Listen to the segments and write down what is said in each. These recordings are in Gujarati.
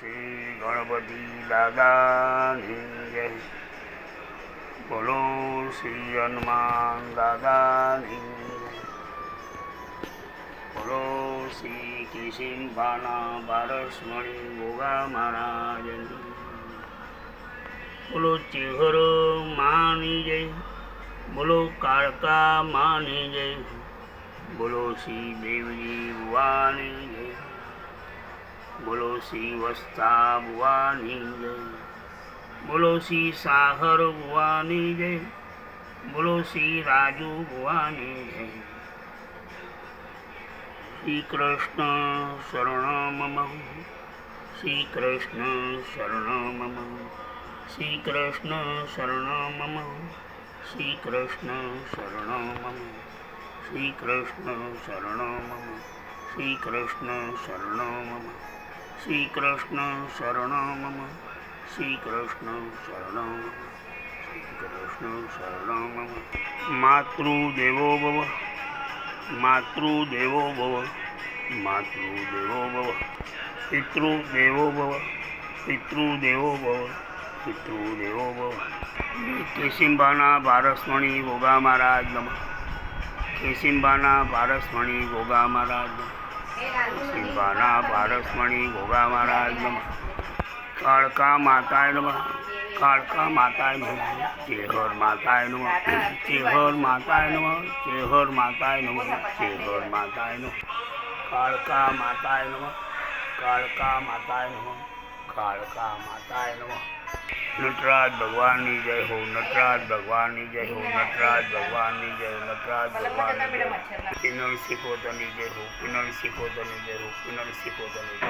শ্রী গণপতি দাদা জয় বলো শ্রী হনুমান দাদানি বলো শ্রী কৃষিম বানা বারসমণি ভোগা মহারাজ বলো চিহর মানি জয় বলো কারকা মানি জয় বলো শ্রী দেবজি ভুয়ানি জয় બોલો શ્રી વસ્તા ભુવાની જય. બોલો શ્રી સાહર ભુવાની જય. બોલો શ્રી રાજુ ભુવાની જય. શ્રી કૃષ્ણ શરણ મમ. શ્રી કૃષ્ણ શરણ મમ. શ્રી કૃષ્ણ શરણ મમ. શ્રી કૃષ્ણ શરણ મમ. શ્રી કૃષ્ણ શરણ મમ. શ્રી કૃષ્ણ શરણ મમ. શ્રી કૃષ્ણ મમ. શ્રી કૃષ્ણ શરણ મમ. શ્રી કૃષ્ણ શરણ મમ. માતૃદેવો ભવ. માતૃદેવો ભવ. માતૃદેવો ભવ. પિતૃદેવો ભવ. પિતૃદેવો ભવ. પિતૃદેવો ભવ. કેસિંબાના પારસમણી ગોગા મહારાજ નમ. કેસિંબાના પારસમણી ગોગા મહારાજ નમઃ. કેશિંબાના પારસમણી ભોગા મહારાજ કાળકા માતાય નમઃ. કાળકા માતાય નમઃ. ચેહર માતાય નમઃ. ચેહર માતાય નમઃ. ચેહર માતાય નમઃ. ચેહર માતાય નમઃ. કાળકા માતાય નમઃ. કાળકા માતાય નમઃ. કાળકા માતાય નમઃ. નટરાજ ભગવાનની જય હો, નટરાજ ભગવાનની જય હો, નટરાજ ભગવાનની જય, નટરાજ ભગવાનની જય. જય હો પિનલ સિકોતરની જય હો પિનલ સિકોતરની જય.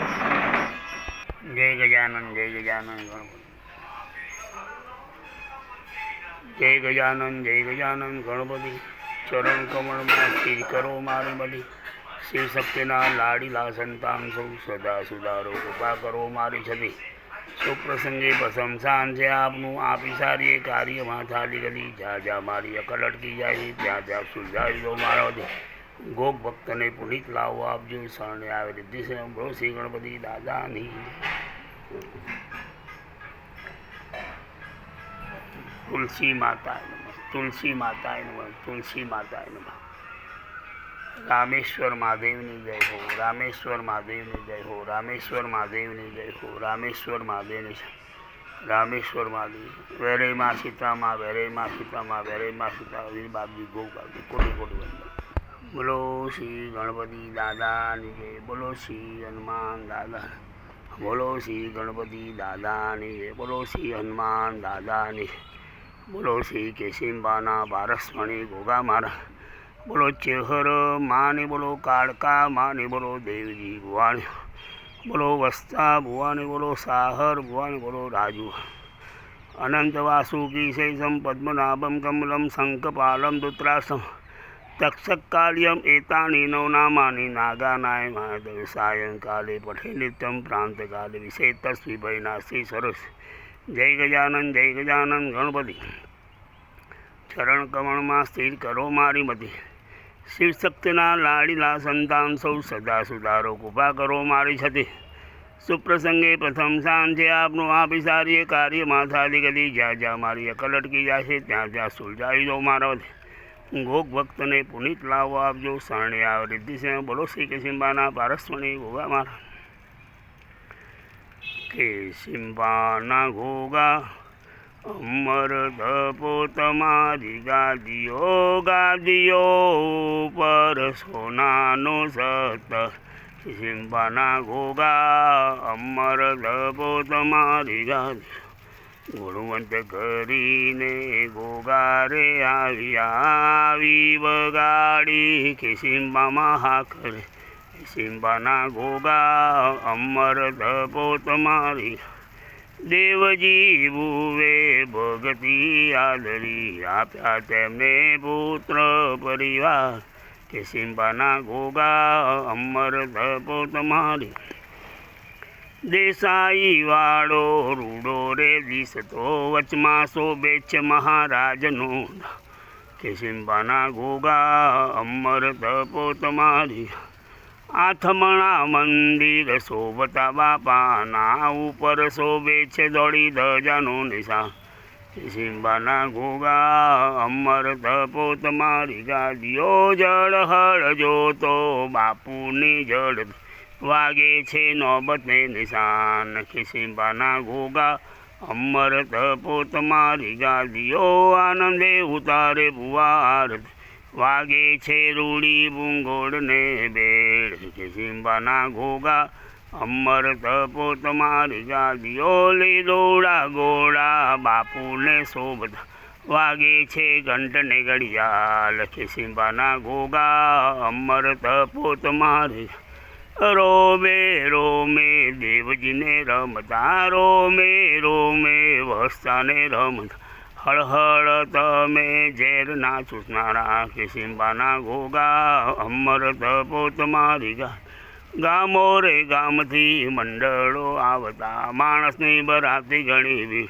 જય ગજાનંદ જય ગજાનંદ ગણપતિ જય ગજાનંદ જય ગજાનંદ ગણપતિ. ચરણ કમળમાં સ્થિર કરો મારી બધી શિવ શક્તિના લાડીલા સંતાન સૌ સદા સુધારો, કૃપા કરો મારી છતી સુપ્રસંગે પ્રશંસાન છે આપનું આપી સારી એ કાર્યમાં ચાલી ગલી જ્યાં જ્યાં મારી અકલ અટકી જાય ત્યાં ત્યાં સુલઝાવી દો મારો ગોપ ભક્તને પુનિત લાવો આપજો શરણે આવે રિદ્ધિ શ્રી ગણપતિ દાદાની. તુલસી માતા તુલસી નમઃ, તુલસી માતાય નમઃ. રામેશ્વર મહાદેવની જય હો, રામેશ્વર મહાદેવની જય હો, રામેશ્વર મહાદેવની જય હો, રામેશ્વર મહાદેવની રામેશ્વર મહાદેવ વેરેમાં સીતામાં વેરેમાં સીતામાં વેરેમાં સીતા બાપજી, ગો બાપજી, કોટી કોટી વંદન. બોલો શ્રી ગણપતિ દાદાની જય, બોલો શ્રી હનુમાન દાદા. બોલો શ્રી ગણપતિ દાદાની જય, બોલો શ્રી હનુમાન દાદાની. બોલો શ્રી કેસિંબાના પારસમણી ગોગા મારા. બોલો ચેહર, માની બોલો કાળકા, માની બોલો દેવજી, ભુવાણી. બોલો વસ્તા ભુવાની બોલો સાહર ભુવાની બોલો રાજુ. અનંત વાસુકીશૈષમ પદ્મનાભમ કમલમ શંખપાલમ દુત્રાસમ તક્ષકાલ્યમ એતાની નવનામાની નાગાનાય મહાદેવ સાયંકાલે પઠે નિત્યમ પ્રાંતકાલે વિષેતસ્વિભય શ્રી સરસ. જય ગજાનંદ જય ગજાનંદ ગણપતિ. ચરણ કમળમાં સ્થિર કરો મારી મતી. શિવશક્તિના લાડીલા સંતાન સૌ સદા સુધારો કૃપા કરો મારી છતી. સુપ્રસંગે પ્રથમ સાંજ આપનું આપી કાર્ય માથાલી ગલી જ્યાં જ્યાં મારી અકલ અટકી છે ત્યાં ત્યાં સુલઝાવી દો મારો ગોક ભક્તને પુનિત લાવો આપજો, શરણે આવ રિદ્ધિ છે બોલો શ્રી કેશિંબાના પારસ્વણી ગોગા મારા કેશિંબાના ગોગા અમર ધપો તમારી ગાદીઓ ગાદીઓ પર સોનાનો સત. સિંબાના ઘોગા અમર ધપો તમારી ગાદી ગુણવંત કરીને ગોગારે આવી આવી બગાડી કે સિંબામાં હા કરે સિંબાના ગોગા અમર ધપો તમારી દેવજી ભુવે ભગતી આદરી. આપ્યા તેમને પુત્ર પરિવાર. કે સિંબાના ગોગા અમર ધપો તમારી દેસાઈ વાળો રૂડો રે દિસતો વચમાં શોભે છે મહારાજનો. કે સિંબાના ગોગા અમર ધપો તમારી આથમણા મંદિર શોભતા બાપાના ઉપર શોભે છે દોડી ધજાનું નિશા. સિંબાના ઘોગા અમર તપો તમારી ગાદીઓ જળ હળ જોતો બાપુની જળ વાગે છે નોબતે નિશાન. ખિસિંબાના ઘોગા અમર તપો તમારી ગાદીઓ આનંદે ઉતારે પુવાર વાગે છે રૂડી બુંગોળને બેડ. સિંબાના ઘોગા અમર તપો તમારી ગાદીઓ લીલોડા ગોળા. બાપુને શોભતા વાગે છે ઘંટને ઘડિયાળ. સિંબાના ઘોગા અમર તપો તમારી રોમે રોમે દેવજીને રમતા રોમે રોમે વસ્તાને રમતા. હળહળ તમે ઝેરના ચૂસનારા કિસિંબાના ઘોગા અમર તપો તમારી ગા. ગામો રે ગામથી મંડળો આવતા, માણસની બરાતી ઘણી વી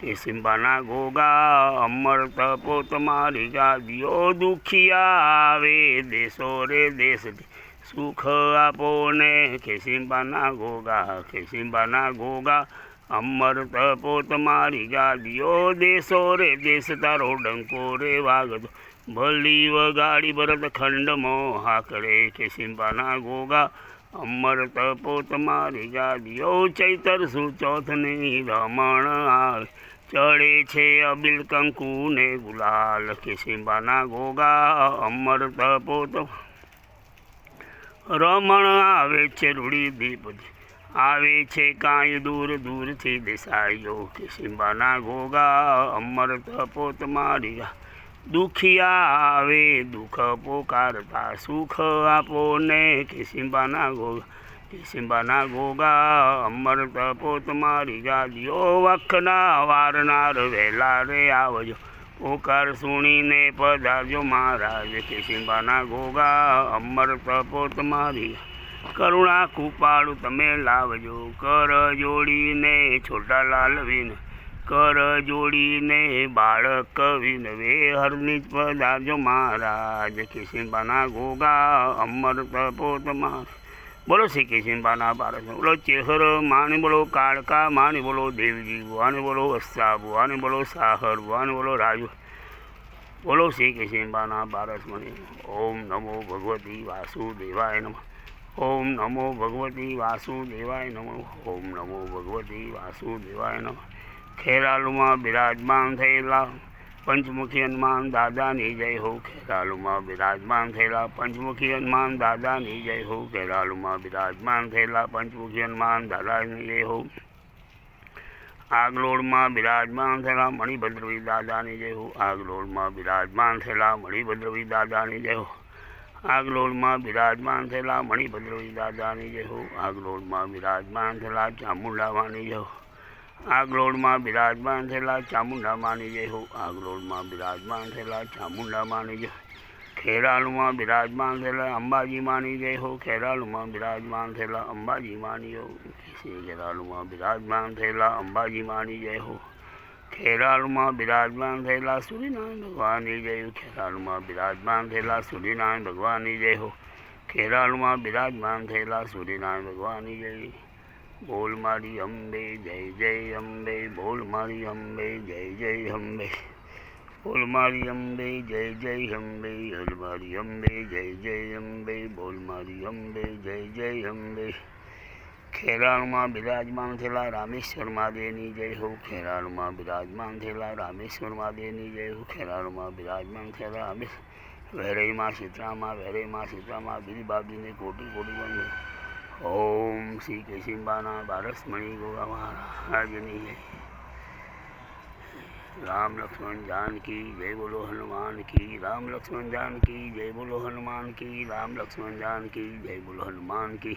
કિસિંબાના ઘોગા અમર તપો તમારી દિયો દુખિયા આવે દેશો રે દેશથી. સુખ આપો ને ગોગા ઘોગા ખેસિંબાના ઘોગા અમર તપો તમારી ગાડીઓ, દેશો રે, દેશ તારો ડંકો રે વાગતો ભલી વગાડી ભરત ખંડમો હાકડે ખેસિંબાના ગોગા. અમર તપો તમારી ગાડીઓ, ચૈતર સુચોથની રમણ આવે ચડે છે અબિલ કંકુ ને ગુલાલ ખેસિંબાના ગોગા. અમર તપો રમણ આવે છે રૂડી દીપ આવે છે કાંઈ દૂર દૂરથી દેસાઈઓ કે સિંબાના ઘોગા અમર તપોત મારી. દુખિયા આવે, દુઃખ પોકારતા સુખ આપો ને કે સિંબાના ઘોગા કે સિંબાના ઘોગા અમર તપોત મારી ગાદીઓ વખના વારનાર વહેલા રે આવજો, પોકાર સુણીને પધારજો મહારાજ, કે સિંબાના ઘોગા અમર તપો તમારી કરુણા કૃપાળુ તમે લાવજો. કર જોડીને છોટા લાલવીને કર જોડીને બાળક વિનવે હરની જ પધારજો મહારાજ. કિશનબાના ગોગા અમર તપોત તમારી બોલો શ્રી કિશનબાના ભારત બોલો ચેહર માની બોલો કાળકા, માની બોલો દેવજી ભુવાની બોલો વસ્તા ભુવાની બોલો સાહર ભુવાની બોલો રાજુ. બોલો શ્રી કિશનબાના ભારત મને ઓમ નમો ભગવતી વાસુદેવાય નમઃ. ઓમ નમો ભગવતી વાસુદેવાય નમો. ઓમ નમો ભગવતી વાસુદેવાય નમ. ખેરાલુમાં બિરાજમાન થયેલા પંચમુખી હનુમાન દાદાની જય હો ખેરાલુમાં બિરાજમાન થયેલા પંચમુખી હનુમાન દાદાની જય હો ખેરાલુમાં બિરાજમાન થયેલા પંચમુખી હનુમાન દાદાની જય હો. આગલોડમાં બિરાજમાન થયેલા મણિભદ્રવી દાદાની જય હો. આગલોડમાં બિરાજમાન થયેલા મણિભદ્રવી દાદાની જય હો. આગલોડમાં બિરાજમાન થયેલા મણિભદ્રવી દાદાની જય હો. આગલોડમાં બિરાજમાન થયેલા ચામુંડાવાની જય હો. આગલોડમાં બિરાજમાન થયેલા ચામુંડામાની જય હો. આગલોડમાં બિરાજમાન થયેલા ચામુંડામાની જય. ખેરાલુમાં બિરાજમાન થયેલા અંબાજીમાની જય હો. ખેરાલુમાં બિરાજમાન થયેલા અંબાજીમાની જય હો. ખેરાલુમાં બિરાજમાન થયેલા અંબાજીમાની જય હો. ખેરાલુમાં બિરાજમાન થયેલા સૂર્યનારાયણ ભગવાનની જય હો ખેરાલુમાં બિરાજમાન થયેલા સૂર્યનારાયણ ભગવાનની જય હો. ખેરાલુમાં બિરાજમાન થયેલા સૂર્યનારાયણ ભગવાનની જય. બોલ મારી અંબે, જય જય, અંબે, બોલ મારી અંબે, જય જય, અંબે. બોલ મારી અંબે, જય જય, અંબે, હલ મારી અંબે, જય જય, અંબે. બોલ મારી અંબે, જય જય, અંબે. ખેરાળમાં બિરાજમાન થયેલા રામેશ્વર મહાદેવની જય હો. ખેરાળમાં બિરાજમાન થયેલા રામેશ્વર મહાદેવની જય હો. ખેરાળમાં બિરાજમાન થયેલા રામેશ વેરઈમાં સીતરામાં વેરઈમાં સીતરામાં બીજી બાબીને કોટી કોટી બંધ ઓમ શ્રી કેશિંબાના બારસમણી ગોગા મહારાજની જય. રામ લક્ષ્મણ જાનકી જય બોલો હનુમાન કી, રામ લક્ષ્મણ જાનકી જય બોલો હનુમાન કી, રામ લક્ષ્મણ જાનકી જય બોલો હનુમાન કી.